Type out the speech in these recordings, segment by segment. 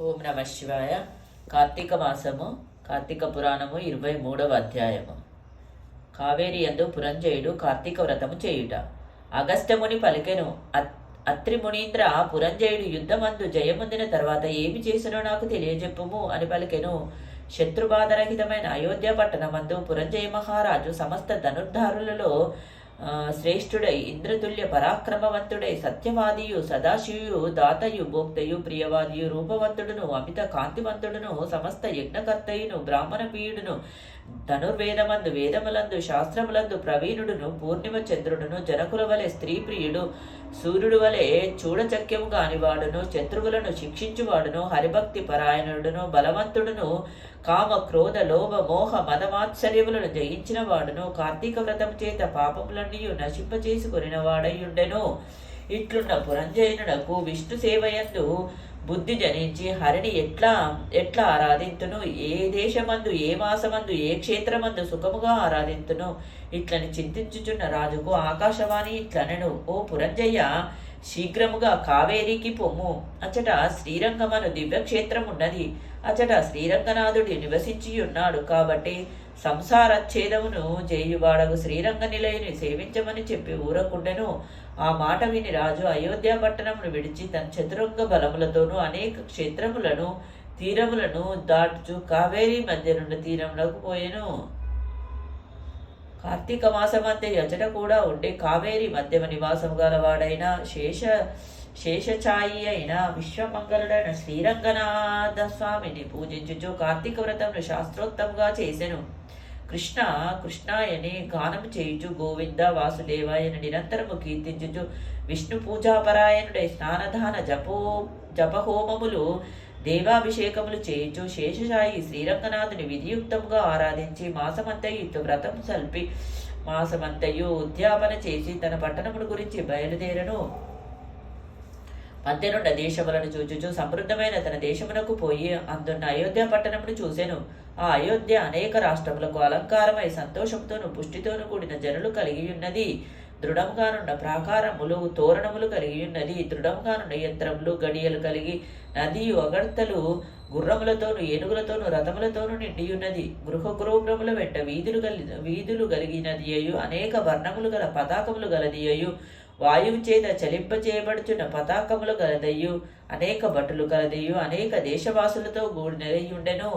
ఓం నమ శివాయ. కార్తీక మాసము కార్తీక పురాణము ఇరవై మూడవ అధ్యాయము. కావేరి ఎందు పురంజయుడు కార్తీక వ్రతము చేయుట. అగస్త్యముని పలికెను. అత్- అత్రి మునీంద్ర పురంజయుడు యుద్ధమందు జయముందిన తర్వాత ఏమి చేసినో నాకు తెలియజెప్పుము అని పలికెను. శత్రుబాధరహితమైన అయోధ్య పట్టణమందు పురంజయ మహారాజు సమస్త ధనుర్ధారులలో శ్రేష్ఠుడై ఇంద్రతుల్య పరాక్రమవంతుడై సత్యవాదియు సదాశివయు దాతయు భోక్తయు ప్రియవాదియు రూపవంతుడును అమిత కాంతివంతుడును సమస్త యజ్ఞకర్తయును బ్రాహ్మణ పీయుడును ధనుర్వేదమందు వేదములందు శాస్త్రములందు ప్రవీణుడును పూర్ణిమ చంద్రుడును జనకుల వలె స్త్రీ ప్రియుడు సూర్యుడు వలె చూడచక్యము కానివాడును శత్రువులను శిక్షించువాడును హరిభక్తి పరాయణుడును బలవంతుడును కామ క్రోధ లోభ మోహ మదమాత్సర్యములను జయించిన వాడును కార్తీక వ్రతం చేత పాపములన్నీ నశింపచేసుకొనిన వాడయుండెను ఇట్లున్న పురంజయునునకు విష్ణు సేవయందు బుద్ధి జనించి హరిని ఎట్లా ఎట్లా ఆరాధింతును? ఏ దేశమందు ఏ మాసమందు ఏ క్షేత్రమందు సుఖముగా ఆరాధింతును? ఇట్లని చింతించుచున్న రాజుకు ఆకాశవాణి ఇట్లనెను ఓ పురంజయ్య శీఘ్రముగా కావేరికి పొమ్ము. అచట శ్రీరంగమను దివ్యక్షేత్రం ఉన్నది అచట శ్రీరంగనాథుడు నివసించి ఉన్నాడు కాబట్టి సంసారచ్ఛేదమును జయువాడగు శ్రీరంగ నిలయని సేవించమని చెప్పి ఊరకుండెను. ఆ మాట విని రాజు అయోధ్య పట్టణమును విడిచి తన చతురంగ బలములతోనూ అనేక క్షేత్రములను తీరములను దాటుచు కావేరీ మధ్య నుండి తీరములకు పోయెను. కార్తీక మాసమంతే అచట కూడా ఉండే కావేరి మధ్యమ నివాసము గలవాడైన శేష శేషఛాయి అయిన విశ్వమంగళుడైన శ్రీరంగనాథ స్వామిని పూజించుచు కార్తీక వ్రతమును శాస్త్రోత్తంగా చేసెను. కృష్ణ కృష్ణాయని గానం చేయుచు గోవింద వాసుదేవాయని నిరంతరము కీర్తించుచు విష్ణు పూజాపరాయణుడై స్నానదాన జపో జపహోమములు దేవాభిషేకములు చేయించు శేషశాయి శ్రీరంగనాథుని విధియుక్తముగా ఆరాధించి మాసమంతయు ఇటు వ్రతం సల్పి. మాసమంతయు ఉద్యాపన చేసి తన పట్టణముల గురించి బయలుదేరను. పద్దెనుండ దేశములను చూచుచు సమృద్ధమైన తన దేశమునకు పోయి అందున్న అయోధ్య పట్టణమును చూసెను. ఆ అయోధ్య అనేక రాష్ట్రములకు అలంకారమై సంతోషంతోను పుష్టితోను కూడిన జనులు కలిగి ఉన్నది. దృఢంగానున్న ప్రాకారములు తోరణములు కలిగి ఉన్నది. దృఢముగానున్న యంత్రములు గడియలు కలిగి నది అగర్తలు గుర్రములతోను ఏనుగులతోను రథములతోను నిండి ఉన్నది. గృహ గృహముల వెంట వీధులు గలి వీధులు కలిగినది అయ్యు అనేక వర్ణములు గల పతాకములు గలది అయ్యు వాయువు చేత చలింప చేయబడుచున్న పతాకములు గలదయ్యు. అనేక భటులు గలదయ్యు. అనేక దేశవాసులతో కూడినదయ్యుండెను.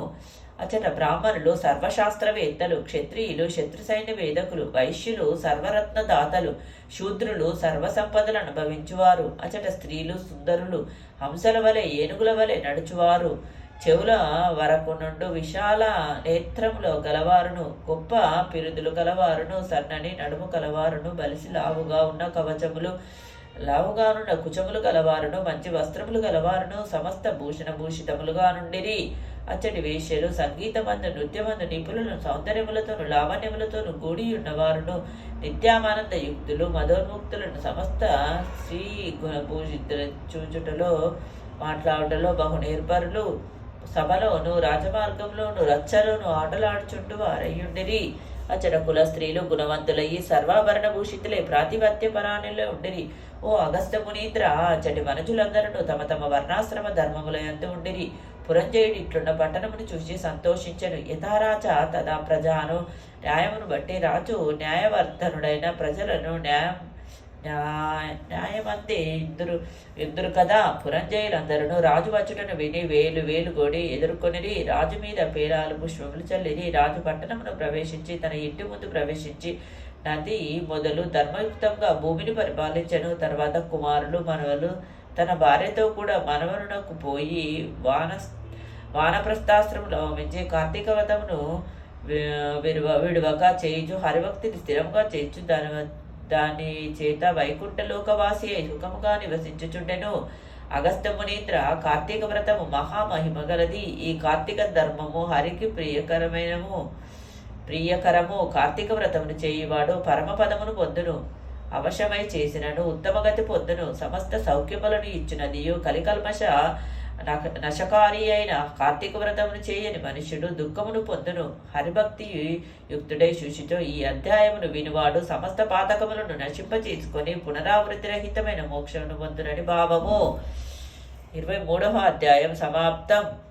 అచట బ్రాహ్మణులు సర్వశాస్త్రవేత్తలు క్షత్రియులు శత్రు సైన్య వేదకులు వైశ్యులు సర్వరత్న దాతలు శూద్రులు సర్వసంపదలు అనుభవించువారు. అచట స్త్రీలు సుందరులు హంసల వలె ఏనుగుల వలె నడుచువారు. చెవుల వరకు నుండు విశాల నేత్రములో గలవారును గొప్ప పిరుదులు గలవారును సన్నని నడుము కలవారును బలిసి లావుగా ఉన్న కవచములు లావుగానున్న కుచములు గలవారును మంచి వస్త్రములు గలవారును సమస్త భూషణ భూషితములుగా నుండిరి. అచ్చటి వేశ్యలు సంగీతమందు నృత్యమందు నిపుణులను సౌందర్యములతోను లావణ్యములతోను గూడి ఉన్నవారును నిత్యామానంద యుక్తులు మధోన్ముక్తులను సమస్త శ్రీ గుణభూషితుల చూచుటలో మాట్లాడుటలో బహు నిర్భరులు సభలోను రాజమార్గంలోను రచ్చలోను ఆటలాడుచుంటూ వారయ్యుండిరి అచట కుల స్త్రీలు గుణవంతులయ్యి సర్వాభరణ భూషితులై ప్రాతిపత్య పరాణులే ఉండిరి. ఓ అగస్త మునీంద్ర అచ్చటి మనుషులందరూ తమ తమ వర్ణాశ్రమ ధర్మములయంతో ఉండిరి. పురంజయుడు ఇట్లున్న పట్టణమును చూసి సంతోషించను. యథారాచ తదా ప్రజాను న్యాయమును బట్టి రాజు న్యాయవర్ధనుడైన ప్రజలను న్యాయం న్యాయ న్యాయమంతే ఇద్దరు ఇద్దరు కదా. పురంజయులందరూ రాజు వచ్చుటను విని వేలు వేలు గోడి ఎదుర్కొనిరి. రాజు మీద పేరాలు పుష్పములు చల్లిని రాజు పట్టణమును ప్రవేశించి తన ఇంటి ముందు ప్రవేశించి నది మొదలు ధర్మయుక్తంగా భూమిని పరిపాలించను. తర్వాత కుమారులు మనవలు తన భార్యతో కూడా మనవరునకు పోయి వాన వానప్రస్థాశ్రమంలో మించి కార్తీక వ్రతమును విడువ విడువక చేయించు హరిభక్తిని స్థిరంగా చేయించు దాని దాని చేత వైకుంఠలోకవాసి అయి సుఖముగా నివసించుచుండెను. అగస్త్య మునీంద్ర కార్తీక వ్రతము మహామహిమ గలది. ఈ కార్తీక ధర్మము హరికి ప్రియకరమైనము ప్రియకరము కార్తీక వ్రతమును చేయువాడు పరమపదమును పొందును. అవశమై చేసినను ఉత్తమగతి పొందును. సమస్త సౌఖ్యములను ఇచ్చినదియు కలికల్మష నశకారి అయిన కార్తీక వ్రతమును చేయని మనుష్యుడు దుఃఖమును పొందును. హరిభక్తి యుక్తుడై శుచితో ఈ అధ్యాయమును వినువాడు సమస్త పాతకములను నశింపచేసుకొని పునరావృతి రహితమైన మోక్షమును పొందునని భావము. ఇరవై మూడవ అధ్యాయం సమాప్తం.